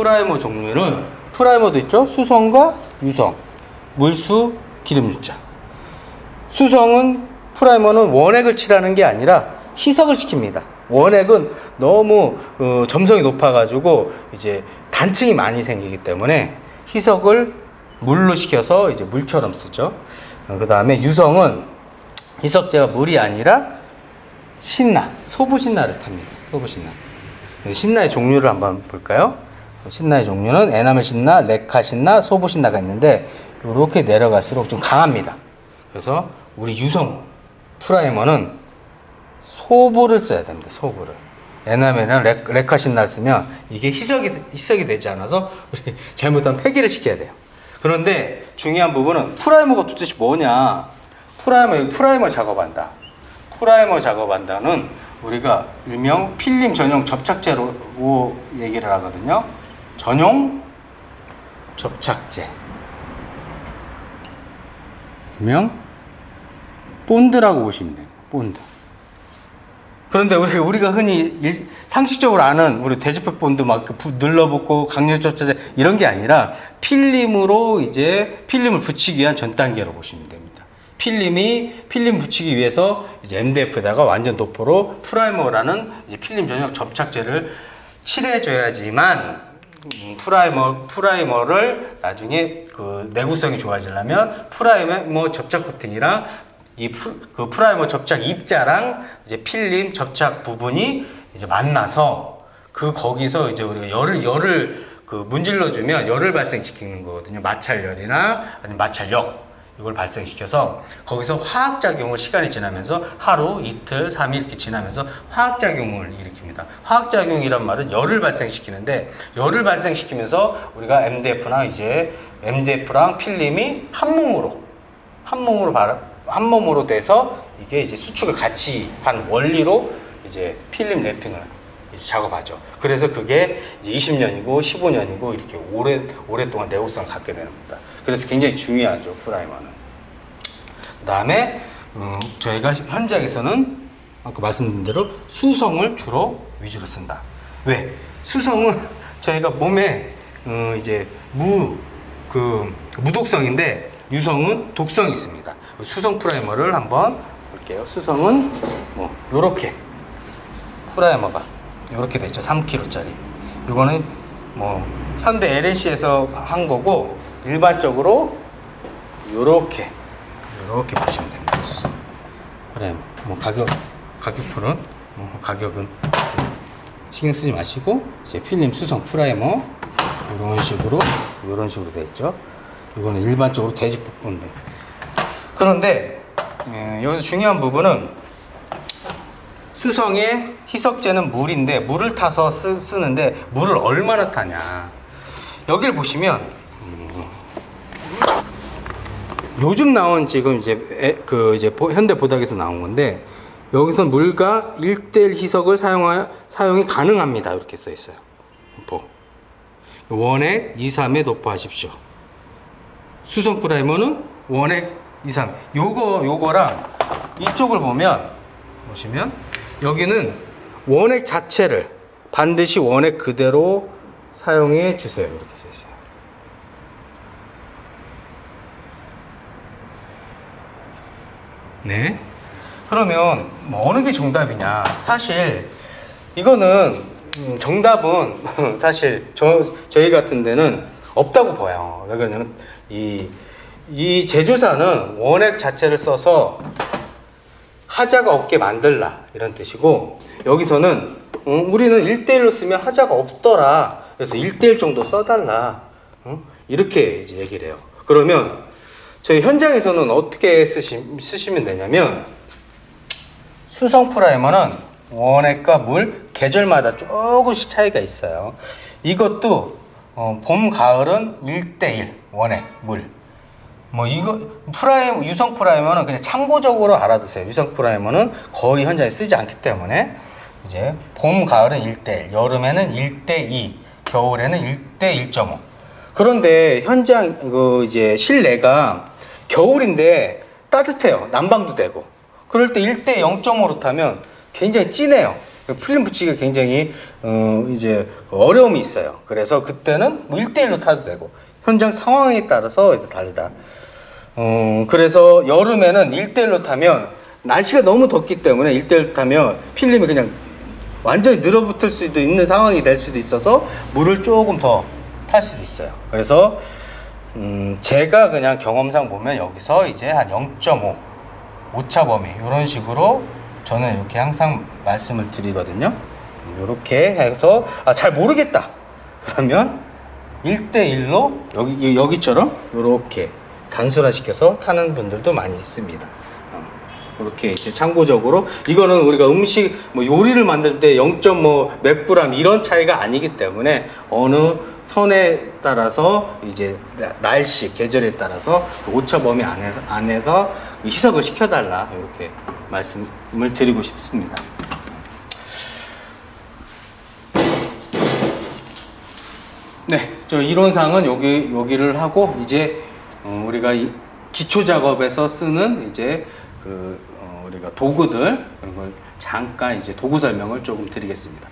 프라이머 종류는 프라이머도 있죠. 수성과 유성, 물수, 기름유자. 수성은 프라이머는 원액을 칠하는 게 아니라 희석을 시킵니다. 원액은 너무 어, 점성이 높아가지고 이제 단층이 많이 생기기 때문에 희석을 물로 시켜서 이제 물처럼 쓰죠. 그 다음에 유성은 희석제가 물이 아니라 신나, 소부 신나를 탑니다. 소부 신나. 신나의 종류를 한번 볼까요? 신나의 종류는 에나멜 신나, 레카 신나, 소부 신나가 있는데 이렇게 내려갈수록 좀 강합니다. 그래서 우리 유성 프라이머는 소부를 써야 됩니다. 소부를. 에나멜이나 레, 레카 신나를 쓰면 이게 희석이 희석이 되지 않아서 우리 잘못하면 폐기를 시켜야 돼요. 그런데 중요한 부분은 프라이머가 도대체 뭐냐? 프라이머 프라이머 작업한다. 프라이머 작업한다는 우리가 일명 필름 전용 접착제로 얘기를 하거든요. 전용 접착제. 일명 본드라고 보시면 돼요. 본드. 그런데 우리, 우리가 흔히 일- 상식적으로 아는 우리 돼지백 본드 막 부- 눌러붙고 강력 접착제 이런 게 아니라 필름으로 이제 필름을 붙이기 위한 전 단계로 보시면 됩니다. 필름이 필름 붙이기 위해서 이제 MDF에다가 완전 도포로 프라이머라는 이제 필름 전용 접착제를 칠해줘야지만 음, 프라이머 프라이머를 나중에 그 내구성이 좋아지려면 프라이머 접착 코팅이랑 이 그 프라이머 접착 입자랑 이제 필름 접착 부분이 이제 만나서 그 거기서 이제 우리가 열을 열을 그 문질러 주면 열을 발생시키는 거거든요. 마찰열이나 아니면 마찰력 이걸 발생시켜서 거기서 화학작용을 시간이 지나면서 하루, 이틀, 삼일 이렇게 지나면서 화학작용을 일으킵니다. 화학작용이란 말은 열을 발생시키는데 열을 발생시키면서 우리가 MDF나 이제 MDF랑 필름이 한 몸으로 한 몸으로 발, 한 몸으로 돼서 이게 이제 수축을 같이 한 원리로 이제 필름 랩핑을 작업하죠. 그래서 그게 이제 20년이고 15년이고 이렇게 오래 오랫동안 내구성을 갖게 되는 겁니다. 그래서 굉장히 중요하죠 프라이머는. 그 다음에 음, 저희가 현장에서는 아까 말씀드린 대로 수성을 주로 위주로 쓴다. 왜? 수성은 저희가 몸에 어, 이제 무 그 무독성인데 유성은 독성이 있습니다. 수성 프라이머를 한번 볼게요. 수성은 뭐 요렇게 프라이머가 요렇게 돼 있죠. 3kg짜리. 이거는 뭐 현대 LNC에서 한 거고 일반적으로 요렇게 요렇게 보시면 됩니다. 프라이머. 뭐 가격 가격표는 뭐 가격은 신경 쓰지 마시고 이제 필름 수성 프라이머 이런 식으로 이런 식으로 돼 있죠. 이거는 일반적으로 돼지 볶음인데 그런데 예, 여기서 중요한 부분은 수성의 희석제는 물인데 물을 타서 쓰, 쓰는데 물을 얼마나 타냐 여기를 보시면 음, 요즘 나온 지금 이제 에- 그 이제 보- 현대 보닥에서 나온 건데 여기서 물과 1대1 희석을 사용하 사용이 가능합니다 이렇게 써 있어요. 보. 원액 2, 3에 도포하십시오. 수성 프라이머는 원액 2, 3. 요거 요거랑 이쪽을 보면 보시면 여기는 원액 자체를 반드시 원액 그대로 사용해 주세요. 이렇게 써 있어요. 네. 그러면 뭐 어느 게 정답이냐? 사실 이거는 음, 정답은 사실 저 저희 같은 데는 없다고 봐요. 왜 그러냐면 이, 이 제조사는 원액 자체를 써서 하자가 없게 만들라 이런 뜻이고 여기서는 어, 우리는 1대1로 쓰면 하자가 없더라. 그래서 1대1 정도 써달라. 어? 이렇게 이제 얘기를 해요. 그러면 저희 현장에서는 어떻게 쓰시, 쓰시면 되냐면 수성 프라이머는 원액과 물 계절마다 조금씩 차이가 있어요. 이것도 어, 봄 가을은 1대1 원액 물. 뭐 이거 프라이머 유성 프라이머는 그냥 참고적으로 알아두세요. 유성 프라이머는 거의 현장에 쓰지 않기 때문에 이제 봄 가을은 1대1, 여름에는 1대2, 겨울에는 1대 1.5. 그런데 현장 그 이제 실내가 겨울인데 따뜻해요. 난방도 되고. 그럴 때 1대 0.5로 타면 굉장히 진해요. 그 필름 붙이기가 굉장히 어 이제 어려움이 있어요. 그래서 그때는 뭐 1대1로 타도 되고 현장 상황에 따라서 이제 다르다. 어 그래서 여름에는 1대1로 타면 날씨가 너무 덥기 때문에 1대1 타면 필름이 그냥 완전히 늘어붙을 수도 있는 상황이 될 수도 있어서 물을 조금 더 탈 수도 있어요. 그래서 음, 제가 그냥 경험상 보면 여기서 이제 한 0.5 오차 범위 이런 식으로 저는 이렇게 항상 말씀을 드리거든요. 이렇게 해서 아, 잘 모르겠다. 그러면 1대1로 여기 여기처럼 이렇게 단순화시켜서 타는 분들도 많이 있습니다. 이렇게 이제 참고적으로 이거는 우리가 음식 뭐 요리를 만들 때 0.몇 그램 이런 차이가 아니기 때문에 어느 선에 따라서 이제 나- 날씨 계절에 따라서 그 오차 범위 안에 안에서 희석을 시켜달라 이렇게 말씀을 드리고 싶습니다. 네, 저 이론상은 여기 여기를 하고 이제 어, 우리가 이 기초 작업에서 쓰는 이제 그 어, 우리가 도구들 그런 걸 잠깐 이제 도구 설명을 조금 드리겠습니다.